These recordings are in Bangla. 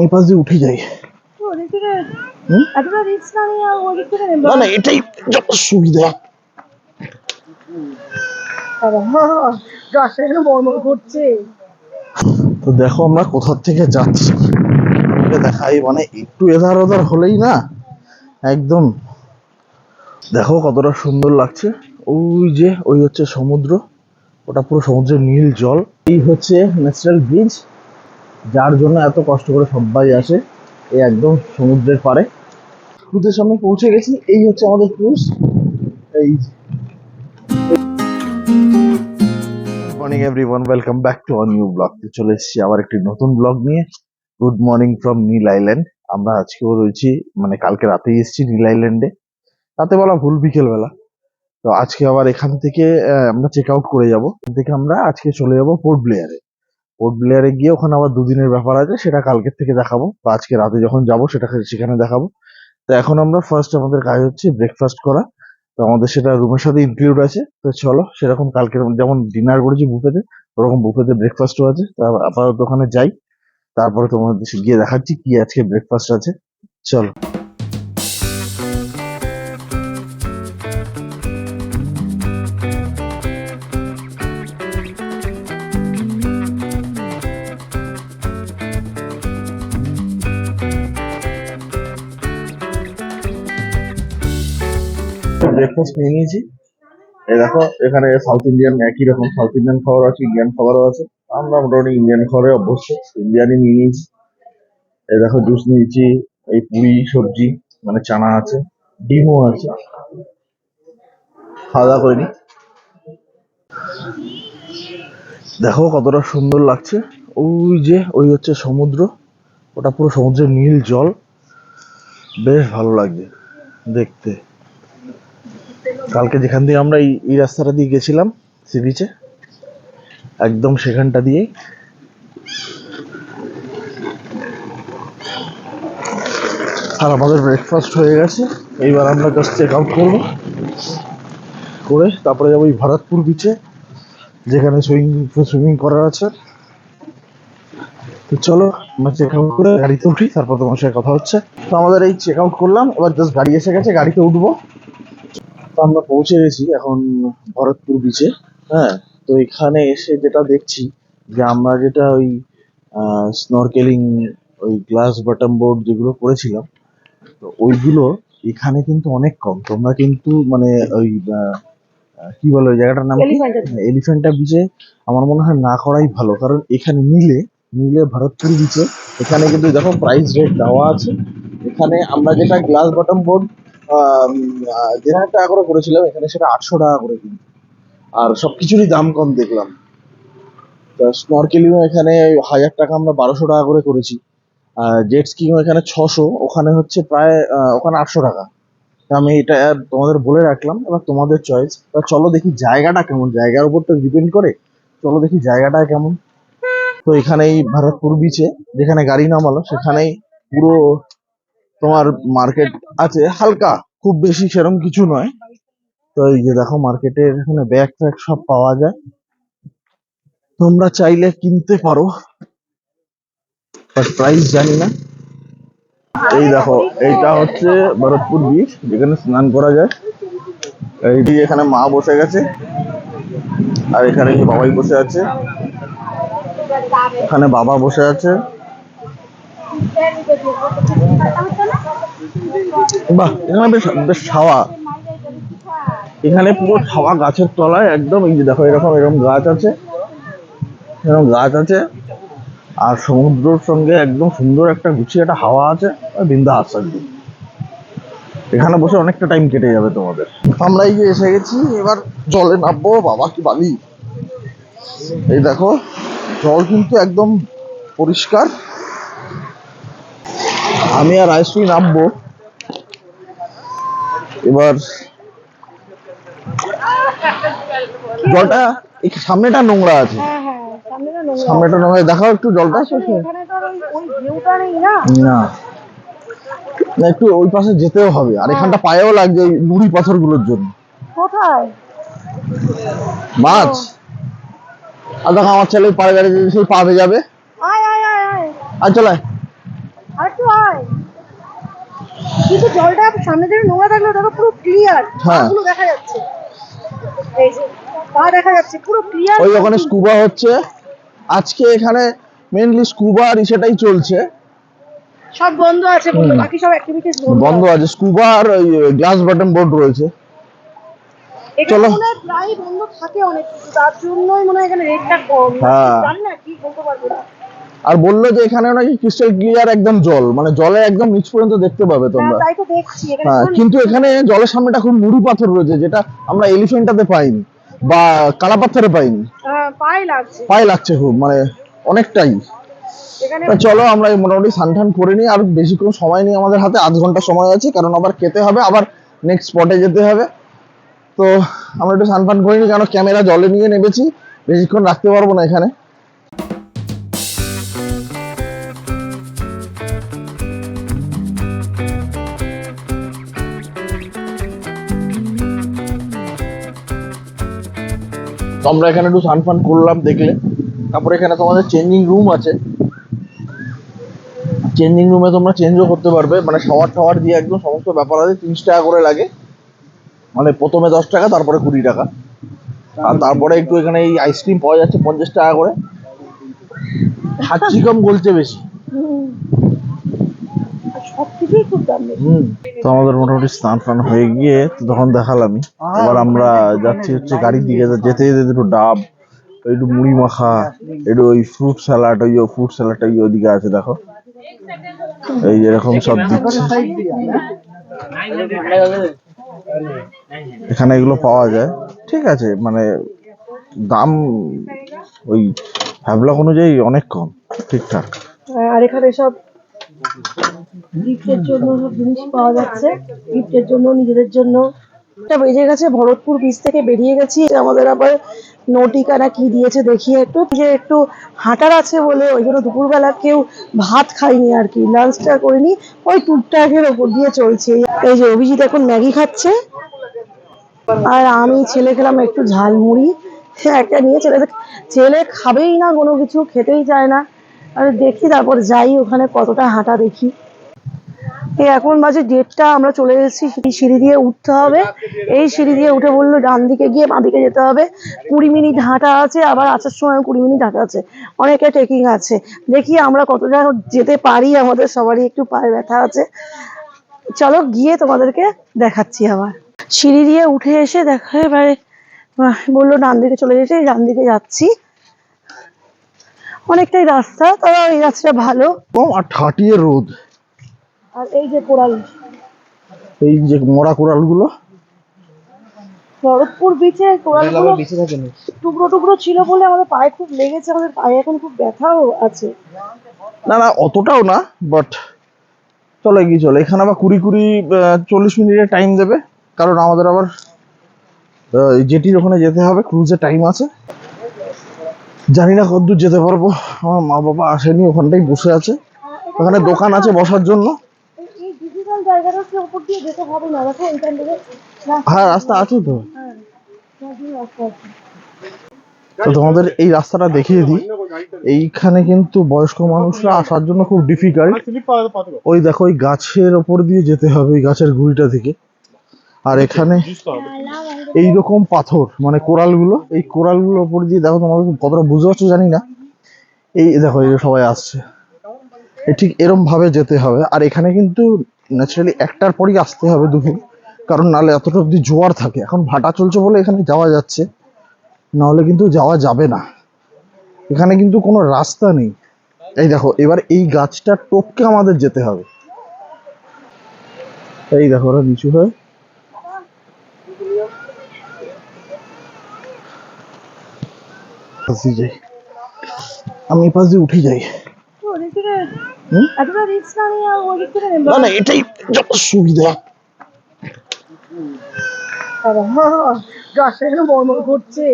এই পাশ দিয়ে উঠে যাই। না না এটাই সুবিধা। তো দেখো আমরা কোথা থেকে যাচ্ছি। দেখাই মানে একটু এধার ওধার হলেই না একদম দেখো কতটা সুন্দর লাগছে। ওই যে ওই হচ্ছে সমুদ্র ওটা পুরো সমুদ্রের নীল জল। এই হচ্ছে ন্যাচারাল ব্রিজ যার জন্য এত কষ্ট করে সবাই আসে এই একদম সমুদ্রের পাড়ে। ক্রুজের সামনে পৌঁছে গেছি, এই হচ্ছে আমাদের ক্রুজ এই morning everyone welcome back to our new blog চলে এসেছি আবার একটি নতুন ব্লগ নিয়ে। Good morning from Neil Island আমরা আজকেও রয়েছি মানে কালকে রাতেই এসেছি নীল আইল্যান্ডে রাতে বেলা ভুল, বিকেল বেলা। তো আজকে আবার এখান থেকে আমরা চেক আউট করে যাব। থেকে আমরা আজকে চলে যাব পোর্ট ব্লেয়ারে পোর্ট ব্লেয়ারে গিয়ে ওখানে আবার দুদিনের ব্যাপার আছে, সেটা কালকের থেকে দেখাবো। আজকে রাতে যখন যাব, সেটা সেখানে দেখাবো। তো এখন আমরা ফার্স্ট আমাদের কাজ হচ্ছে ব্রেকফাস্ট করা। তো আমাদের সেটা রুমের সাথে ইনক্লুড আছে। তো চলো, সেরকম কালকের যেমন ডিনার করেছি বুফেতে ওরকম বুফেতে ব্রেকফাস্টও আছে। তো আপাতত ওখানে যাই। তারপরে তোমাদের গিয়ে দেখাচ্ছি কি আজকে ব্রেকফাস্ট আছে। চলো। ব্রেকফাস্ট নিয়ে নিয়েছি। এই দেখো, এখানে সাউথ ইন্ডিয়ান একই রকম সাউথ ইন্ডিয়ান খাবার আছে ইন্ডিয়ান খাবারও আছে। আমরা মোটামুটি ইন্ডিয়ান খাবারে অভ্যস্ত ইন্ডিয়ানই নিয়ে নিয়েছি। এই দেখো জুস নিয়েছি, এই পুরি, সবজি মানে চানা আছে, ডিমও আছে। খাওয়া দাওয়া করিনি। দেখো, কতটা সুন্দর লাগছে। ওই যে, ওই হচ্ছে সমুদ্র। ওটা পুরো সমুদ্রের নীল জল। বেশ ভালো লাগছে, দেখতে। কালকে যেখান দিয়ে আমরা এই রাস্তাটা দিয়ে গেছিলাম সি বিচে একদম সেখানটা দিয়েই। আর আমাদের ব্রেকফাস্ট হয়ে গেছে। এইবার আমরা জাস্ট চেক আউট করব। করে তারপরে যাব এই ভরতপুর বিচে যেখানে সুইমিং সুইমিং করার আছে। তো চলো, আমরা চেক আউট করে গাড়িতে উঠি, তারপর তোমার সাথে কথা হচ্ছে। তো আমাদের এই চেক আউট করলাম, এবার জাস্ট গাড়ি এসে গেছে, গাড়িতে উঠবো। তো আমরা পৌঁছে গেছি এখন ভরতপুর বিচে হ্যাঁ? তো এখানে এসে যেটা দেখছি যে আমরা যেটা ওই স্নরকেলিং ওই গ্লাস বটম বোর্ড যেগুলো করেছিলাম তো ওইগুলো এখানে কিন্তু অনেক কম। তোমরা কিন্তু মানে ওই কি বলে ওই জায়গাটার নাম এলিফেন্টা বিচে আমার মনে হয় না করাই ভালো কারণ এখানে নিলে নিলে ভরতপুর বিচে এখানে কিন্তু দেখো প্রাইস রেট দেওয়া আছে। এখানে আমরা যেটা গ্লাস বটম বোর্ড দেড় হাজার টাকা করে করেছিলাম, এখানে সেটা আটশো টাকা করে কিন্তু আর সব কিছুরই দাম কম দেখলাম। স্নরকেলিংও এখানে হাজার টাকা আমরা বারোশো টাকা করে করেছি। জেট স্কিংও এখানে ছশো, ওখানে হচ্ছে প্রায় ওখানে আটশো টাকা। আমি এটা তোমাদের বলে রাখলাম, এবার তোমাদের চয়েস চলো দেখি জায়গাটা কেমন, জায়গার উপর তো ডিপেন্ড করে। চলো দেখি জায়গাটা কেমন। তো এখানেই ভারতপুর বিচে যেখানে গাড়ি নামালো, সেখানেই পুরো তোমার মার্কেট আছে, হালকা, খুব বেশি সেরকম কিছু নয়। তো এই যে দেখো মার্কেটের এখানে ব্যাগ ট্যাগ সব পাওয়া যায়। তোমরা চাইলে কিনতে পারো। প্রাইস জানি না। এই দেখো, এইটা হচ্ছে ভরতপুর বিচ যেখানে স্নান করা যায়। এইটি এখানে মা বসে গেছে, আর এখানে বাবাই বসে আছে। এখানে বাবা বসে আছে। বাহ, এখানে বেশ বেশ ছাওয়া। এখানে পুরো ছাওয়া গাছের তলায় একদম, এই যে দেখো, এরকম এরকম গাছ আছে। এরকম গাছ আছে। আর সমুদ্রের সঙ্গে একদম সুন্দর একটা গুছিয়ে একটা হাওয়া আছে বিন্দাস একদম। এখানে বসে অনেকটা টাইম কেটে যাবে তোমাদের। আমরা এই যে এসে গেছি, এবার জলে নামবো, বাবা কি বালি। এই দেখো, জল কিন্তু একদম পরিষ্কার। আমি আর আইসি নামবো এবার জলটা সামনেটা নোংরা আছে। হ্যাঁ হ্যাঁ সামনেটা নোংরা দেখাও একটু জলটা। না? না। একটু ওই পাশে যেতেও হবে। আর এখানটা পায়েও লাগছে ওই নুড়ি পাথরগুলোর জন্য। কোথায়? মাছ। আর দেখো আমার ছেলে পায়ে গাড়ি সেই পা যাবে আয় আয় আয় আয়। আর চলে আয়। কিন্তু জলটা সামনে থেকে নোংরা থাকলেও দেখো পুরো ক্লিয়ার। পুরো দেখা যাচ্ছে। এই যে পা দেখা যাচ্ছে পুরো ক্লিয়ার ওই ওখানে স্কুবা হচ্ছে। আজকে এখানে মেনলি স্কুবা আর সেটাই চলছে। সব বন্ধ আছে বাকি সব অ্যাক্টিভিটিস বন্ধ আছে। স্কুবা আর ওই গ্লাস বটম বোর্ড রয়েছে। চলো। প্রায় বন্ধ থাকে অনেক কিছু তার জন্যই মনে হয় এখানে রেটটা কম। হ্যাঁ। জানি না কি বলতে পারব না। আর বলল যে এখানে নাকি ক্রিস্টাল ক্লিয়ার একদম জল মানে জলে একদম নিচ পর্যন্ত দেখতে পাবে হ্যাঁ তোমরা এখানে হ্যাঁ কিন্তু এখানে জলের সামনেটা খুব নুড়ি পাথর রয়েছে যেটা আমরা এলিফেন্টাতে পাইনি বা কালা পাথরে পাইনি। হ্যাঁ, পায়ে লাগছে। খুব মানে অনেকটাই। চলো আমরা মোটামুটি স্নান টান করে নিই আর বেশিক্ষণ সময় নেই আমাদের হাতে আধ ঘণ্টা সময় আছে কারণ আবার খেতে হবে আবার নেক্সট স্পটে যেতে হবে। তো আমরা একটু স্নান ফান করে নিই কারণ ক্যামেরা জলে নিয়ে নেমেছি বেশিক্ষণ রাখতে পারব না এখানে। তো আমরা এখানে একটু সান ফান করলাম দেখলে। তারপরে এখানে তোমাদের চেঞ্জিং রুম আছে। চেঞ্জিং রুমে তোমরা চেঞ্জও করতে পারবে। মানে শাওয়ার টাওয়ার দিয়ে একদম সমস্ত ব্যাপার আছে, তিরিশ টাকা করে লাগে। মানে প্রথমে দশ টাকা, তারপরে কুড়ি টাকা। আর তারপরে একটু এখানে এই আইসক্রিম পাওয়া যাচ্ছে পঞ্চাশ টাকা করে। খাচ্ছি কম গলছে বেশি। হুম। আর সব কিছুই খুব দাম তো আমাদের মোটামুটি স্নান ফান হয়ে গিয়ে তখন দেখালামই এবার আমরা যাচ্ছি হচ্ছে গাড়ির দিকে যেতে যেতে একটু ডাব একটু মুড়ি মাখা একটু ওই ফ্রুট স্যালাড ওই ফ্রুট স্যালাডটা ওই ওদিকে আছে দেখো। এই এরকম সব দিচ্ছে। এখানে এগুলো পাওয়া যায়। ঠিক আছে মানে দাম ওই হ্যাভলক অনুযায়ী অনেক কম ঠিকঠাক। হ্যাঁ, আর এখানে সব গিফটের জন্য জিনিস পাওয়া যাচ্ছে। গিফটের জন্য, নিজেদের জন্য। বেজে গেছে ভরতপুর থেকে বেরিয়ে গেছি। আমাদের আবার নটিকা না কি দিয়েছে একটু। যে একটু হাঁটার আছে বলে, ওই জন্য দুপুরবেলা কেউ ভাত খাইনি আর কি। লাঞ্চটা করিনি, ওই টুকটাকের ওপর দিয়ে চলছে। এই যে অভিজিৎ এখন ম্যাগি খাচ্ছে। আর আমি ছেলে খেলাম একটু ঝালমুড়ি। সে একটা নিয়ে ছেলে ছেলে খাবেই না, কোনো কিছু, খেতেই চায় না। আর দেখি তারপর যাই, ওখানে কতটা হাঁটা দেখি। এখন বাজে ডেটটা আমরা চলে এসেছি সিঁড়ি দিয়ে উঠতে হবে। এই সিঁড়ি দিয়ে উঠে বলল, ডান দিকে গিয়ে বাঁ দিকে যেতে হবে। কুড়ি মিনিট হাঁটা আছে, আবার আসার সময় কুড়ি মিনিট হাঁটা আছে। অনেকটা ট্রেকিং আছে। দেখি আমরা কতটা যেতে পারি, আমাদের সবারই একটু পায়ে ব্যথা আছে। চলো গিয়ে তোমাদেরকে দেখাচ্ছি আবার। সিঁড়ি দিয়ে উঠে এসে দেখা এবারে বলল, ডান দিকে চলে যেতে, ডান দিকে যাচ্ছি। অনেকটাই রাস্তা তবে এই রাস্তাটা ভালো। কম আর ঠাটিয়ে রোদ। আর এই যে কোরাল এই যে মরা কোরালগুলো ভরতপুর বিচে কোরালগুলো টুকরো টুকরো ছিল বলে আমাদের পায়ে খুব লেগেছে আমাদের পায়ে এখন খুব ব্যথাও আছে। না না অতটাও না বাট চলো এগিয়ে চলো। এখানে আবার কুড়ি কুড়ি চল্লিশ মিনিটের টাইম দেবে কারণ আমাদের আবার জেটির ওখানে যেতে হবে ক্রুজের টাইম আছে। জানি না কতদূর যেতে পারব। আমার মা বাবা আসেনি, ওখানটাই বসে আছে। ওখানে দোকান আছে বসার জন্য। হ্যাঁ রাস্তা আছে তো। তো তোমাদের এই রাস্তাটা দেখিয়ে দিই। এইখানে কিন্তু বয়স্ক মানুষরা আসার জন্য খুব ডিফিকাল্ট ওই দেখো, ওই গাছের ওপর দিয়ে যেতে হবে, ওই গাছের গুড়িটা থেকে। আর এখানে এই রকম পাথর মানে কোরালগুলো এই কোরালগুলোর ওপর দিয়ে দেখো তোমাদের কতটা বুঝতে পারছ জানি না। এই দেখো, এই সবাই আসছে। ঠিক এরম ভাবে যেতে হবে। আর এখানে কিন্তু ন্যাচারালি একটার পরই আসতে হবে দুপুর কারণ নালে এতটা অব্দি জোয়ার থাকে। এখন ভাটা চলছে বলে এখানে যাওয়া যাচ্ছে। নাহলে কিন্তু যাওয়া যাবে না। এখানে কিন্তু কোনো রাস্তা নেই। এই দেখো, এবার এই গাছটা টপকে আমাদের যেতে হবে। এই দেখো, ওরা নিচু হয়ে দিয়ে যাই। আমি এই পাশ দিয়ে উঠে যাই। না না এটাই সুবিধা। করছে।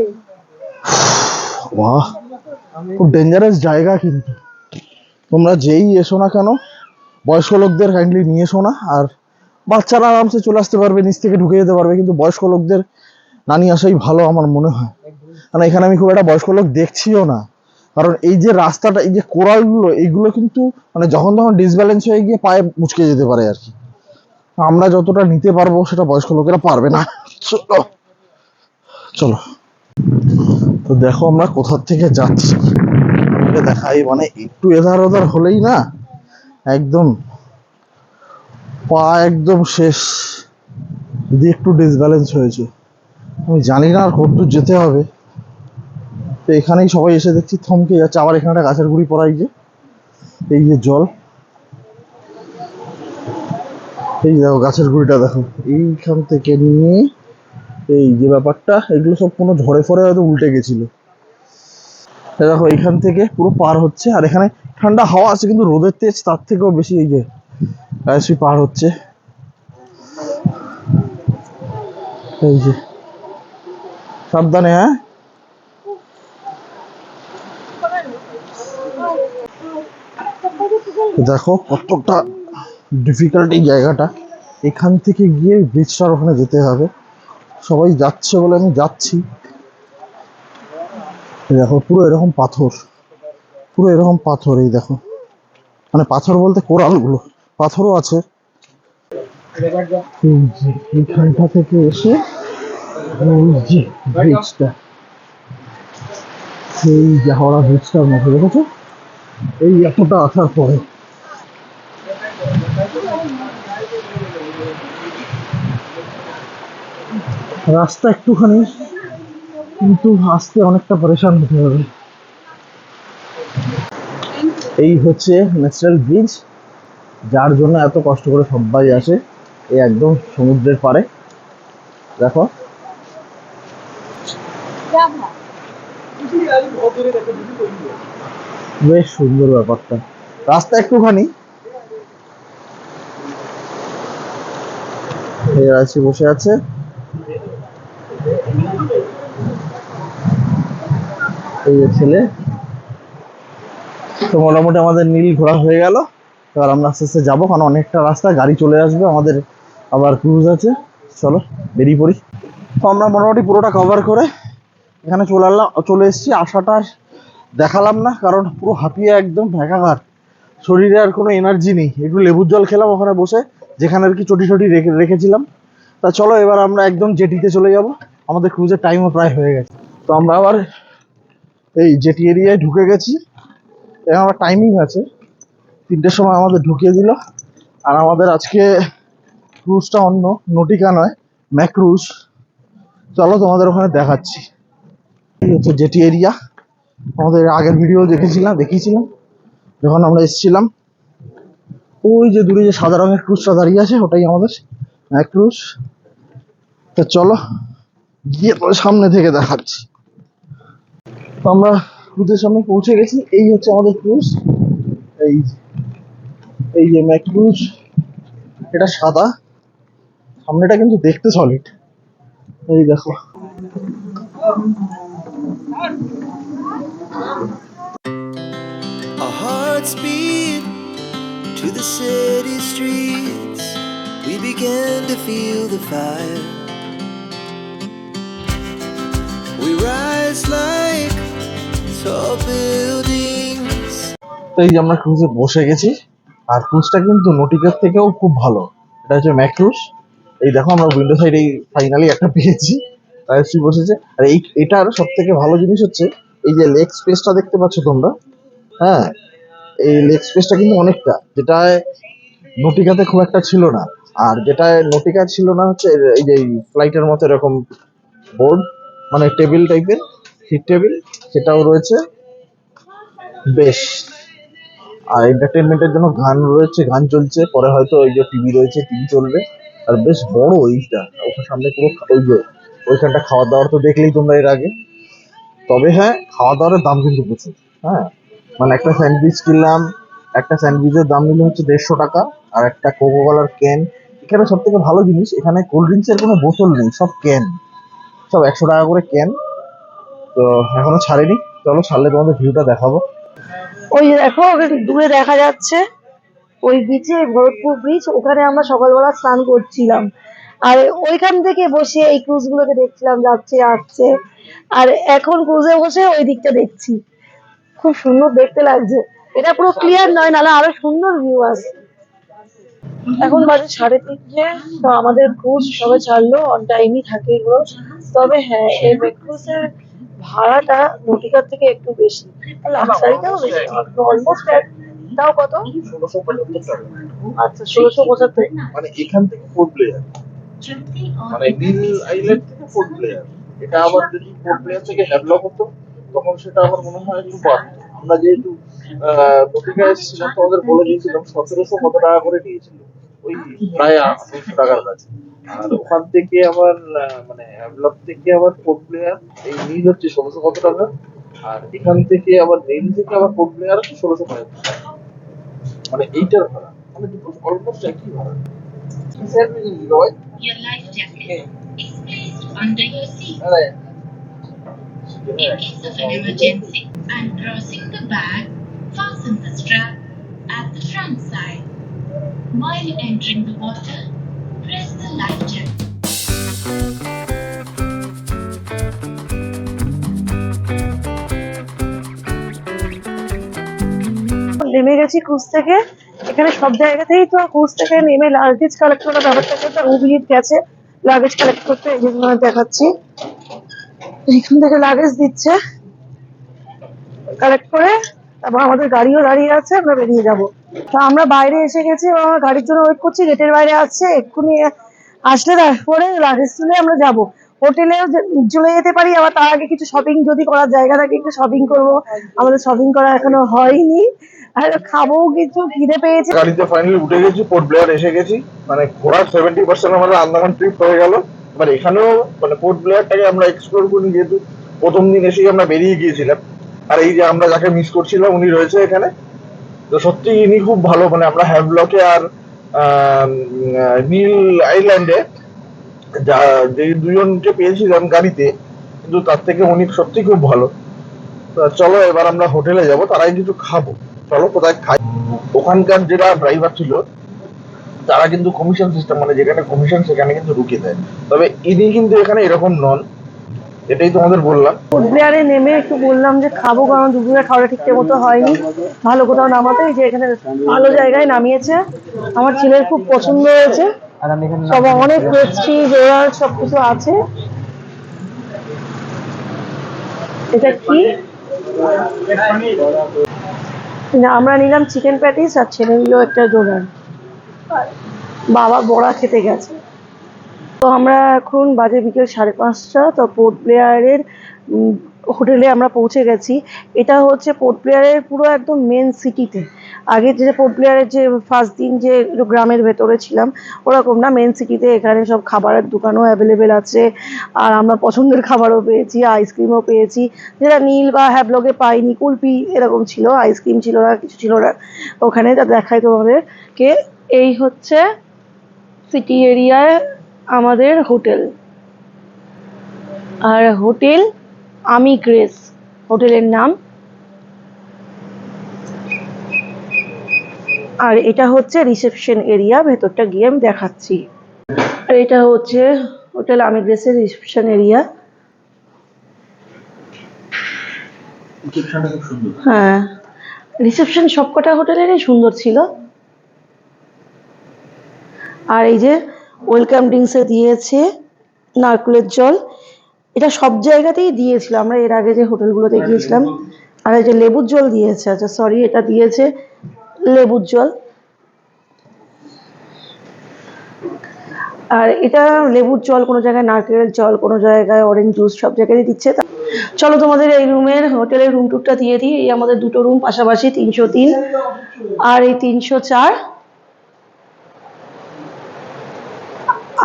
বাহ খুব ডেঞ্জারাস জায়গা কিন্তু। তোমরা যেই এসো না কেন বয়স্ক লোকদের কাইন্ডলি নিয়ে এসো না আর বাচ্চারা আরামসে চলে আসতে পারবে নিচ থেকে ঢুকে যেতে পারবে কিন্তু বয়স্ক লোকদের না নিয়ে আসাই ভালো আমার মনে হয়। কারণ এখানে আমি খুব একটা বয়স্ক লোক দেখছিও না। কারণ এই যে রাস্তাটা, এই যে কোরালগুলো এইগুলো কিন্তু মানে যখন তখন ডিসব্যালেন্স হয়ে গিয়ে পায়ে মুচকে যেতে পারে আর কি। আমরা যতটা নিতে পারব সেটা বয়স্ক লোকেরা পারবে না। চলো চলো। তো দেখো আমরা কোথার থেকে যাচ্ছি। দেখাই মানে একটু এধার ওধার হলেই না একদম পা একদম শেষ। যদি একটু ডিসব্যালেন্স হয়েছে। আমি জানি না আর কতদূর যেতে হবে। এখানেই সবাই এসে দেখছি থমকে যাচ্ছে। আবার এখানে একটা গাছের গুড়ি পড়াই যে। এই যে জল। এই দেখো গাছের গুড়িটা দেখো। এইখান থেকে নিয়ে এই যে ব্যাপারটা, এগুলো সব কোনো ঝড়ে ফড়ে হয়তো উল্টে গেছিল। দেখো এইখান থেকে পুরো পার হচ্ছে। আর এখানে ঠান্ডা হাওয়া আছে, কিন্তু রোদের তেজ তার থেকেও বেশি এই যে রাজশ্রী পার হচ্ছে। এই যে। সাবধানে হ্যাঁ? দেখো কতটা ডিফিকাল্ট এই জায়গাটা। এখান থেকে গিয়ে ব্রিজটার ওখানে যেতে হবে। সবাই যাচ্ছে বলে আমি যাচ্ছি। দেখো, পুরো এরকম পাথর। পুরো এরকম পাথর এই দেখো। মানে পাথর বলতে কোরালগুলো। পাথরও আছে। এইখানটা থেকে এসে ব্রিজটা সেই হাওড়া ব্রিজটার মধ্যে, দেখেছ? এই এতটা আসার পরে। রাস্তা একটুখানি, কিন্তু আসতে অনেকটা পরেশান হতে হবে। এই হচ্ছে ন্যাচারাল ব্রিজ, যার জন্য এত কষ্ট করে সবাই আসে, এই একদম সমুদ্রের পাড়ে। দেখো। বেশ সুন্দর ব্যাপারটা। রাস্তা একটুখানি। বসে আছে। এই যে ছেলে। তো মোটামুটি আমাদের নীল ঘোরা হয়ে গেল। এবার আমরা আস্তে আস্তে যাব, কারণ অনেকটা রাস্তা, গাড়ি চলে আসবে, আমাদের আবার ক্রুজ আছে। চলো, বেরিয়ে পড়ি। তো আমরা মোটামুটি পুরোটা কভার করে এখানে চলে আসলাম চলে এসেছি। আসাটা দেখালাম না, কারণ পুরো হাঁপিয়ে একদম একাকার শরীরে আর কোনো এনার্জি নেই। একটু লেবুর জল খেলাম ওখানে বসে, যেখানে আর কি চটি চটি রেখে, রেখেছিলাম। তা চলো, এবার আমরা একদম জেটিতে চলে যাব। আমাদের ক্রুজের টাইমও প্রায় হয়ে গেছে। তো আমরা আবার এই জেটি এরিয়ায় ঢুকে গেছি। এখানে আমার টাইমিং আছে। তিনটের সময় আমাদের ঢুকিয়ে দিল। আর আমাদের আজকে ক্রুজটা অন্য নটিকা নয় ম্যাক্রুজ চলো তোমাদের ওখানে দেখাচ্ছি। হচ্ছে জেটি এরিয়া আমাদের আগের ভিডিও দেখেছিলাম, দেখিয়েছিলাম। যখন আমরা এসেছিলাম, ওই যে দূরে যে সাদা রঙের ক্রুজটা দাঁড়িয়ে আছে, ওটাই আমাদের ম্যাক্রুজ তো চলো, গিয়ে পরে সামনে থেকে দেখাচ্ছি। আমরা ক্রুজের সামনে পৌঁছে গেছি। এই হচ্ছে আমাদের ক্রুজ এই এই যে ম্যাক ক্রুজ এটা সাদা। সামনেটা কিন্তু দেখতে সলিড এই দেখো। A heart speed to the city streets. We তো এই যে আমরা ক্রুজে বসে গেছি, আর ক্রুজটা কিন্তু নোটিকার থেকেও খুব ভালো। এটা হচ্ছে ম্যাক্রুজ এই দেখো, আমরা উইন্ডো সাইডে ফাইনালি একটা পেয়েছি। রাজশ্রী বসেছে। আর এই এটার সব থেকে ভালো জিনিস হচ্ছে, এই যে লেগ স্পেসটা দেখতে পাচ্ছ তোমরা? হ্যাঁ এই লেগ স্পেসটা কিন্তু অনেকটা, যেটায় নটিকাতে খুব একটা ছিল না। আর যেটায় নটিকা ছিল না হচ্ছে, এই যে ফ্লাইটের মতো এরকম বোর্ড মানে টেবিল টাইপের টেবিল সেটাও রয়েছে। বেশ, আর এন্টারটেনমেন্টের জন্য গান রয়েছে, গান চলছে। পরে হয়তো ওই যে টিভি রয়েছে টিভি চলবে। আর বেশ বড় ওইটা ওখানে সামনে পুরো ওই যে, ওইখানটা খাওয়া দাওয়ার তো দেখলেই তোমরা এর আগে। তবে হ্যাঁ খাওয়া দাওয়ার দাম কিন্তু প্রচুর হ্যাঁ। মানে একটা স্যান্ডউইচ কিনলাম, একটা স্যান্ডউইচের দাম নিল হচ্ছে দেড়শো টাকা, আর একটা কোকো কলার ক্যান এখানে সব থেকে ভালো জিনিস, এখানে কোল্ড ড্রিঙ্কসের কোনো বোতল নেই, সব ক্যান সব একশো টাকা করে ক্যান তো এখনও ছাড়েনি। চলো ছাড়লে তোমাদের ভিউটা দেখাবো। ওই দেখো দূরে দেখা যাচ্ছে। ওই বিচে ভরতপুর ব্রিজ ওখানে আমরা সকালবেলা স্নান করছিলাম। আর ওইখান থেকে বসে এই ক্রুজ গুলোকে দেখছিলাম, যাচ্ছে, আসছে। আর এখন ক্রুজে বসে ওই দিকটা দেখছি। খুব সুন্দর দেখতে লাগছে। এটা পুরো ক্লিয়ার নয়, নাহলে আরও সুন্দর ভিউ আসে। এখন বাজে সাড়ে তিনটে। তো আমাদের ক্রুজ সবে ছাড়লো অন টাইমই থাকে এগুলো। তবে হ্যাঁ এই মেট্রোসের ভাড়াটা নটিকার থেকে একটু বেশি। লাক্সারিটাও বেশি। অলমোস্ট তাও কত? আচ্ছা ষোলোশো পঁচাত্তর। মানে এখান থেকে প্লেয়ার মানে নীল আইল্যান্ড থেকে প্লেয়ার এটা আবার যদি প্লেয়ার থেকে হ্যাভলক হতো তখন সেটা আমার মনে হয় একটু বাড়তো। আমরা যেহেতু এসেছিলাম তোমাদের বলে দিয়েছিলাম সতেরোশো কত টাকা করে দিয়েছিল। ওই প্রায় আঠারোশো টাকার কাছে। আর ওখান থেকে আবার মানে হ্যাভলক থেকে আবার পোর্ট প্লেয়ার এই নীল হচ্ছে ষোলোশো কত টাকা আর এখান থেকে আবার নীল থেকে আবার পোর্ট প্লেয়ার হচ্ছে ষোলোশো পঁচাত্তর টাকা মানে এইটার ভাড়া মানে দুটো অলমোস্ট একই ভাড়া কিসের ভাই under your seat. In case of an emergency and crossing the bag, fasten the strap at the front side. While entering the water, নেমে গেছি থেকে। এখানে সব তো থেকে নেমে লাগেজ কালেক্ট করার ব্যাপারটা গেছে লাগেজ কালেক্ট করতে এই জন্য দেখাচ্ছি। এখান থেকে লাগেজ দিচ্ছে। কালেক্ট করে তারপর আমাদের গাড়িও দাঁড়িয়ে আছে, আমরা বেরিয়ে যাব। তো আমরা বাইরে এসে গেছি এবং আমরা গাড়ির জন্য ওয়েট করছি গেটের বাইরে আসছে এক্ষুনি আসলে তারপরে তুলে আমরা যাব। হোটেলেও চলে যেতে পারি, আবার তার আগে কিছু শপিং যদি করার জায়গা থাকে, একটু শপিং করব। আমাদের শপিং করা এখনও হয়নি। আর খাব কিছু ফাইনালি উঠে গেছি পোর্ট ব্লেয়ার এসে গেছি। মানে ঘোরার সেভেন্টি পার্সেন্ট ট্রিপ হয়ে এখানেও মানে পোর্ট ব্লেয়ারটাকে আমরা এক্সপ্লোর করি, যেহেতু প্রথম দিন এসেই আমরা বেরিয়ে গিয়েছিলাম। আর এই যে আমরা যাকে মিস করছিলাম, উনি রয়েছে এখানে। তো সত্যি ইনি খুব ভালো মানে আমরা হ্যাভলকে আর নীল আইল্যান্ডে যা, যে দুজনকে পেয়েছিলাম গাড়িতে, কিন্তু তার থেকে উনি সত্যি খুব ভালো। চলো, এবার আমরা হোটেলে যাব, তার আগে কিছু খাব। চলো, কোথায় খাই? ওখানকার যেটা ড্রাইভার ছিল, তারা কিন্তু কমিশন সিস্টেম মানে যেখানে কমিশন সেখানে কিন্তু রুকে দেয়। তবে ইনি কিন্তু এখানে এরকম নন। এটাই তোমাদের বললাম। ফুড নেমে একটু বললাম যে খাব, কারণ দুপুরে খাওয়াটা ঠিকঠাক মতো হয়নি। ভালো কোথাও নামাতে যে এখানে ভালো জায়গায় নামিয়েছে। আমার ছেলের খুব পছন্দ হয়েছে। সব অনেক পেস্ট্রি রোলার সব কিছু আছে। এটা কি? আমরা নিলাম চিকেন প্যাটিস আর ছেলে নিল একটা ডোনার বাবা বড়া খেতে গেছে। তো আমরা এখন বাজে বিকেল সাড়ে পাঁচটা, তো পোর্ট প্লেয়ারের হোটেলে আমরা পৌঁছে গেছি। এটা হচ্ছে পোর্ট প্লেয়ারের পুরো একদম মেন সিটিতে আগে যে পোর্ট প্লেয়ারের যে ফার্স্ট দিন যে গ্রামের ভেতরে ছিলাম, ওরকম না মেন সিটিতে এখানে সব খাবারের দোকানও অ্যাভেলেবেল আছে। আর আমরা পছন্দের খাবারও পেয়েছি আইসক্রিমও পেয়েছি। যেটা নীল বা হ্যাবলগে পাইনি, কুলপি এরকম ছিল আইসক্রিম ছিল না, কিছু ছিল না। ওখানে তা দেখাই তোমাদেরকে। এই হচ্ছে সিটি এরিয়ায় আমাদের হোটেল। আর হোটেল আমি গ্রেস। হোটেলের নাম আর এটা হচ্ছে রিসেপশন এরিয়া ভেতরটা গিয়ে আমি দেখাচ্ছি। আর এটা হচ্ছে হোটেল আমি গ্রেসের রিসেপশন এরিয়া। হ্যাঁ রিসেপশন সবকটা হোটেলেরই সুন্দর ছিল। আর এই যে ওয়েলকাম ড্রিঙ্কসে দিয়েছে নারকেলের জল। এটা সব জায়গাতেই দিয়েছিল। আমরা এর আগে যে হোটেলগুলোতে গিয়েছিলাম আর এই যে লেবুর জল দিয়েছে আচ্ছা সরি এটা দিয়েছে লেবুর জল। আর এটা লেবুর জল কোনো জায়গায় নারকেলের জল কোনো জায়গায় অরেঞ্জ জুস সব জায়গায় দিচ্ছে। চলো তোমাদের এই রুমের হোটেলের রুম টুরটা দিয়ে দিই। এই আমাদের দুটো রুম পাশাপাশি তিনশো তিন আর এই তিনশো চার।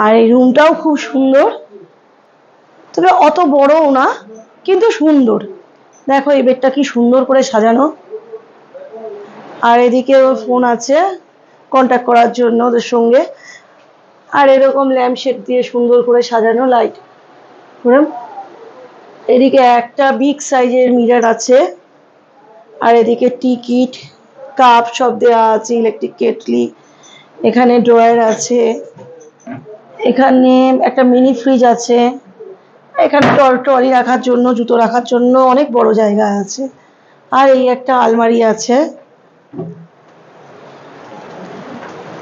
আর এই রুমটাও খুব সুন্দর। তবে অত বড়ও না, কিন্তু সুন্দর। দেখো এই বেডটা কি সুন্দর করে সাজানো। আর এদিকে ফোন আছে কন্ট্যাক্ট করার জন্য ওদের সঙ্গে। আর এরকম ল্যাম্প শেড দিয়ে সুন্দর করে সাজানো লাইট এদিকে একটা বিগ সাইজের মিরার আছে। আর এদিকে টিকিট কাপ সব দেওয়া আছে ইলেকট্রিক কেটলি এখানে ড্রয়ার আছে। এখানে একটা মিনি ফ্রিজ আছে। এখানে টল, ট্রলি রাখার জন্য, জুতো রাখার জন্য অনেক বড় জায়গা আছে। আর এই একটা আলমারি আছে।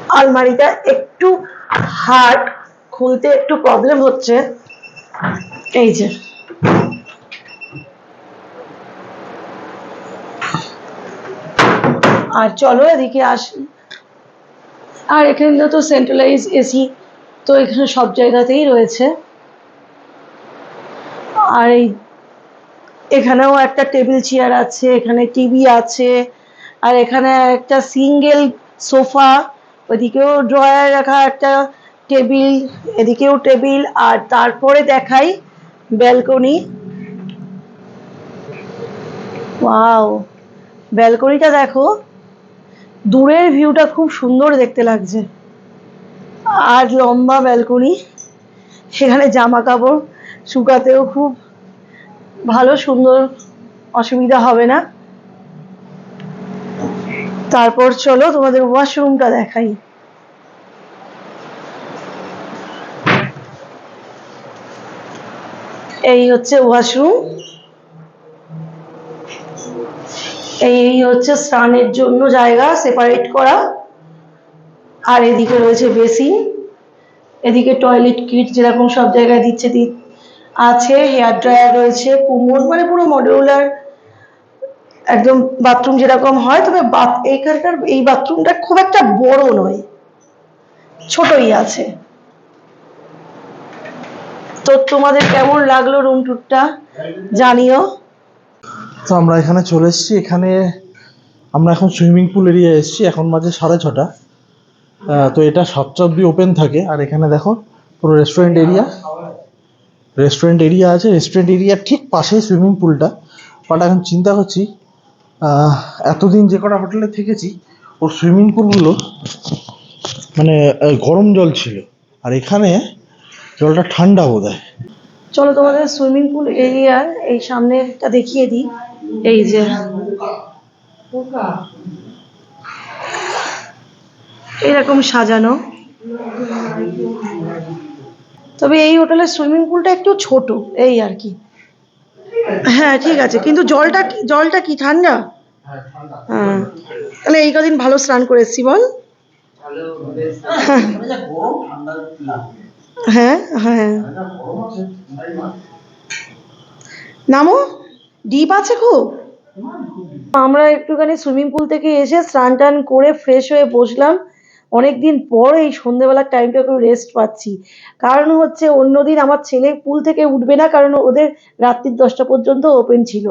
আলমারিটা একটু হার্ড খুলতে একটু প্রবলেম হচ্ছে। এই যে। আর চলো এদিকে আসি। আর এখানে তো সেন্ট্রালাইজ এসি তো এখানে সব জায়গাতেই রয়েছে। আর এই এখানেও একটা টেবিল চেয়ার আছে, এখানে টিভি আছে, আর এখানে একটা সিঙ্গেল সোফা, ওদিকেও ড্রয়ার রাখা একটা টেবিল, এদিকেও টেবিল, আর তারপরে দেখাই ব্যালকনি। ওয়াও, ব্যালকনিটা দেখো, দূরের ভিউটা খুব সুন্দর দেখতে লাগছে। আর লম্বা ব্যালকনি, সেখানে জামা কাপড় শুকাতেও খুব ভালো, সুন্দর অসুবিধা হবে না। তারপর চলো তোমাদের ওয়াশরুমটা দেখাই। এই হচ্ছে ওয়াশরুম। এই হচ্ছে স্নানের জন্য জায়গা সেপারেট করা। আর এদিকে রয়েছে বেসিন, এদিকে টয়লেট কিট যেরকম সব জায়গায় দিচ্ছে আছে, হেয়ার ড্রায়ার রয়েছে, কুমোর মানে পুরো মডিউলার একদম বাথরুম যেরকম হয়, তবে বাথ এইখানকার এই বাথরুমটা খুব একটা বড় নয়, ছোটই আছে। তো তোমাদের কেমন লাগল রুম টুরটা জানিও। তো আমরা এখানে চলে এসেছি, এখানে আমরা এখন সুইমিং পুল এরিয়া এসেছি, এখন মাঝে সাড়ে ছটা। তো এটা সাতটা অব্দি ওপেন থাকে। আর এখানে দেখো, পুরো রেস্টুরেন্ট এরিয়া রেস্টুরেন্ট এরিয়া আছে। রেস্টুরেন্ট এরিয়ার ঠিক পাশেই সুইমিং পুলটা বাট এখন চিন্তা করছি এতদিন যে কটা হোটেলে থেকেছি, ওর সুইমিং পুলগুলো মানে গরম জল ছিল। আর এখানে জলটা ঠান্ডা বোধ হয় চলো তোমাদের সুইমিং পুল এরিয়া এই সামনেটা দেখিয়ে দিই। এই যে। এরকম সাজানো। তবে এই হোটেলের সুইমিং পুলটা একটু ছোট, এই আর কি। হ্যাঁ ঠিক আছে, কিন্তু জলটা জলটা কি, ঠান্ডা? হ্যাঁ তাহলে এই কদিন ভালো স্নান করে এসছি, বল। হ্যাঁ হ্যাঁ। নামো, ডিপ আছে খুব? আমরা একটুখানি সুইমিং পুল থেকে এসে স্নান টান করে ফ্রেশ হয়ে বসলাম। অনেকদিন পর এই সন্ধ্যেবেলার টাইমটা একটু রেস্ট পাচ্ছি। কারণ হচ্ছে অন্যদিন আমার ছেলে পুল থেকে উঠবে না কারণ ওদের রাত্রির দশটা পর্যন্ত ওপেন ছিল।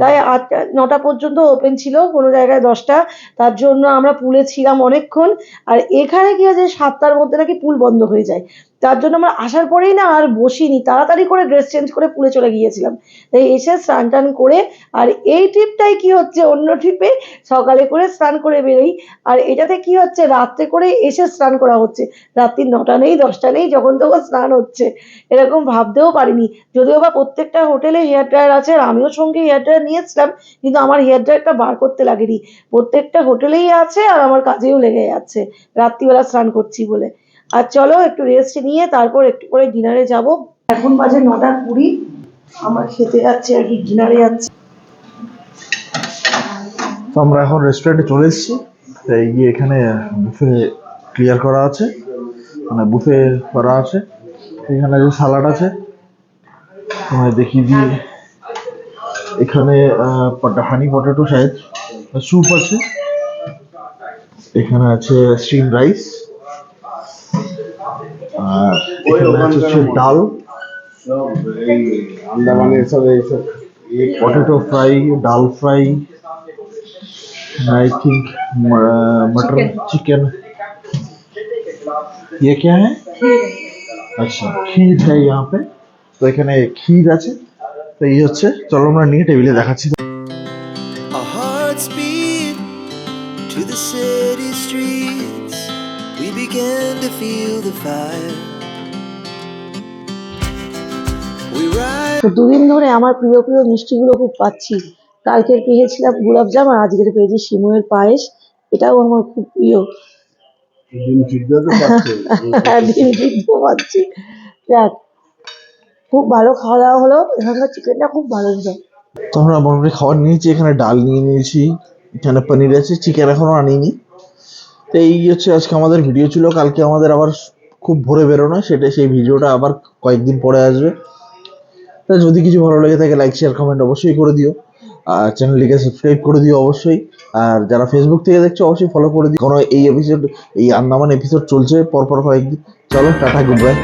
তাই আটটা নটা পর্যন্ত ওপেন ছিল কোনো জায়গায় দশটা। তার জন্য আমরা পুলে ছিলাম অনেকক্ষণ। আর এখানে কি আছে সাতটার মধ্যে নাকি পুল বন্ধ হয়ে যায়। তার জন্য আমরা আসার পরেই না আর বসিনি। তাড়াতাড়ি করে ড্রেস চেঞ্জ করে পুলে চলে গিয়েছিলাম। তাই এসে স্নান টান করে আর এই ট্রিপটাই কি হচ্ছে? অন্য ট্রিপে সকালে করে স্নান করে বেরোই। আর এটাতে কি হচ্ছে? রাত্রে করে এসে স্নান করা হচ্ছে। রাত্রি নটা নেই, দশটা নেই, যখন তখন স্নান হচ্ছে। এরকম ভাবতেও পারিনি। যদিও বা প্রত্যেকটা হোটেলে হেয়ার ড্রায়ার আছে আর আমিও সঙ্গে হেয়ার ড্রায়ার নিয়েছিলাম, কিন্তু আমার হেয়ার ড্রায়ারটা বার করতে লাগেনি। প্রত্যেকটা হোটেলেই আছে আর আমার কাজেও লেগে যাচ্ছে রাত্রিবেলা স্নান করছি বলে। আর চলো একটু রেস্ট নিয়ে তারপর একটু করে ডিনারে যাব। এখন বাজে নটা কুড়ি। আমার খেতে যাচ্ছে আর কি ডিনারে যাচ্ছে। তো আমরা এখন রেস্টুরেন্টে চলে এসেছি। এই গিয়ে এখানে বুফে ক্লিয়ার করা আছে। মানে বুফে করা আছে। এখানে যে সালাড আছে। তোমায় দেখিয়ে দিয়ে এখানে হানি পটেটো শায়দ স্যুপ আছে। এখানে আছে স্টিম রাইস আর এখানে আছে হচ্ছে ডাল আন্দামানের সব এইসব potato fry dal fry I think मटर चिकन ये क्या है আচ্ছা ক্ষীর है यहाँ पे তো এখানে ক্ষীর আছে তো এই হচ্ছে চলো আমরা নিয়ে টেবিলে দেখাচ্ছি Our hearts beat to the city streets. Began to feel the fire. We ride. তো দুদিন ধরে আমার প্রিয় প্রিয় মিষ্টিগুলো খুব পাচ্ছি। কালকের পেয়েছিলাম গোলাপজাম আর আজকের পেয়েছি সিমুয়ের পায়েস। এটাও আমার খুব প্রিয়। পাচ্ছে। যাক খুব ভালো খাওয়া দাওয়া হলো। এখানকার চিকেনটা খুব ভালো ছিল। তো আমরা মোটামুটি খাবার নিয়েছি। এখানে ডাল নিয়ে নিয়েছি। এখানে পনির আছে। চিকেন এখনও আনিনি। তো এই হচ্ছে আজকে আমাদের ভিডিও ছিল। কালকে আমাদের আবার খুব ভোরে বেরোনো সেটা সেই ভিডিওটা আবার কয়েকদিন পরে আসবে। তা যদি কিছু ভালো লেগে থাকে লাইক শেয়ার কমেন্ট অবশ্যই করে দিও। আর চ্যানেলটিকে সাবস্ক্রাইব করে দিও অবশ্যই। আর যারা ফেসবুক থেকে দেখছ, অবশ্যই ফলো করে দিও। কারণ এই এপিসোড এই আন্দামান এপিসোড চলছে, পরপর কয়েকদিন। চলো, টাটা গুড বাই